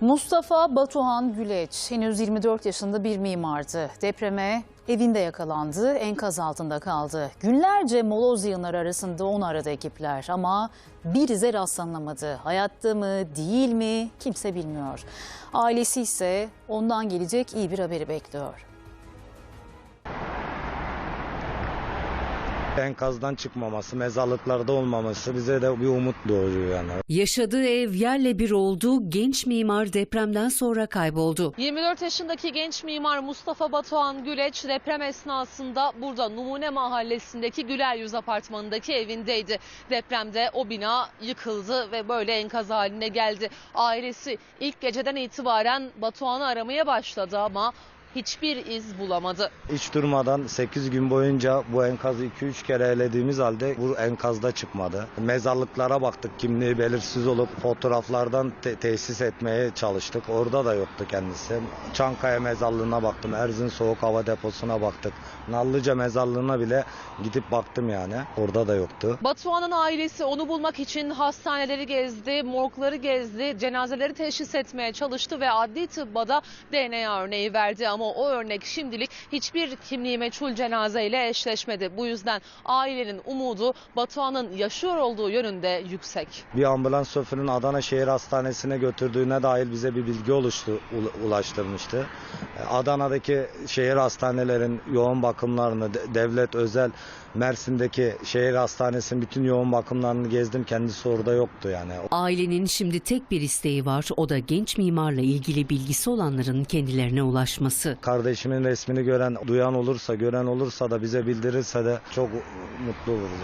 Mustafa Batuhan Güleç henüz 24 yaşında bir mimardı. Depreme evinde yakalandı, enkaz altında kaldı. Günlerce moloz yığınları arasında onu aradı ekipler ama bir ize rastlanamadı. Hayatta mı, değil mi kimse bilmiyor. Ailesi ise ondan gelecek iyi bir haberi bekliyor. Enkazdan çıkmaması, mezarlıklarda olmaması bize de bir umut doğuruyor yani. Yaşadığı ev yerle bir oldu, genç mimar depremden sonra kayboldu. 24 yaşındaki genç mimar Mustafa Batuhan Güleç deprem esnasında burada Numune Mahallesi'ndeki Güler Yüz Apartmanı'ndaki evindeydi. Depremde o bina yıkıldı ve böyle enkaz haline geldi. Ailesi ilk geceden itibaren Batuhan'ı aramaya başladı ama hiçbir iz bulamadı. Hiç durmadan 8 gün boyunca bu enkazı 2-3 kere elediğimiz halde bu enkazda çıkmadı. Mezarlıklara baktık kimliği belirsiz olup fotoğraflardan te- tesis etmeye çalıştık. Orada da yoktu kendisi. Çankaya mezarlığına baktım, Erzin Soğuk Hava Deposu'na baktık. Nallıca mezarlığına bile gidip baktım yani. Orada da yoktu. Batuhan'ın ailesi onu bulmak için hastaneleri gezdi, morgları gezdi, cenazeleri teşhis etmeye çalıştı ve adli tıbba da DNA örneği verdi ama o örnek şimdilik hiçbir kimliği meçhul cenazeyle eşleşmedi. Bu yüzden ailenin umudu Batuhan'ın yaşıyor olduğu yönünde yüksek. Bir ambulans şoförünün Adana Şehir Hastanesi'ne götürdüğüne dair bize bir bilgi oluştu, ul- ulaştırmıştı. E, Adana'daki şehir hastanelerin yoğun bakımlarını, de- devlet özel Mersin'deki şehir hastanesinin bütün yoğun bakımlarını gezdim. Kendisi orada yoktu yani. Ailenin şimdi tek bir isteği var, o da genç mimarla ilgili bilgisi olanların kendilerine ulaşması. Kardeşimin resmini gören, duyan olursa, gören olursa da bize bildirirse de çok mutlu oluruz.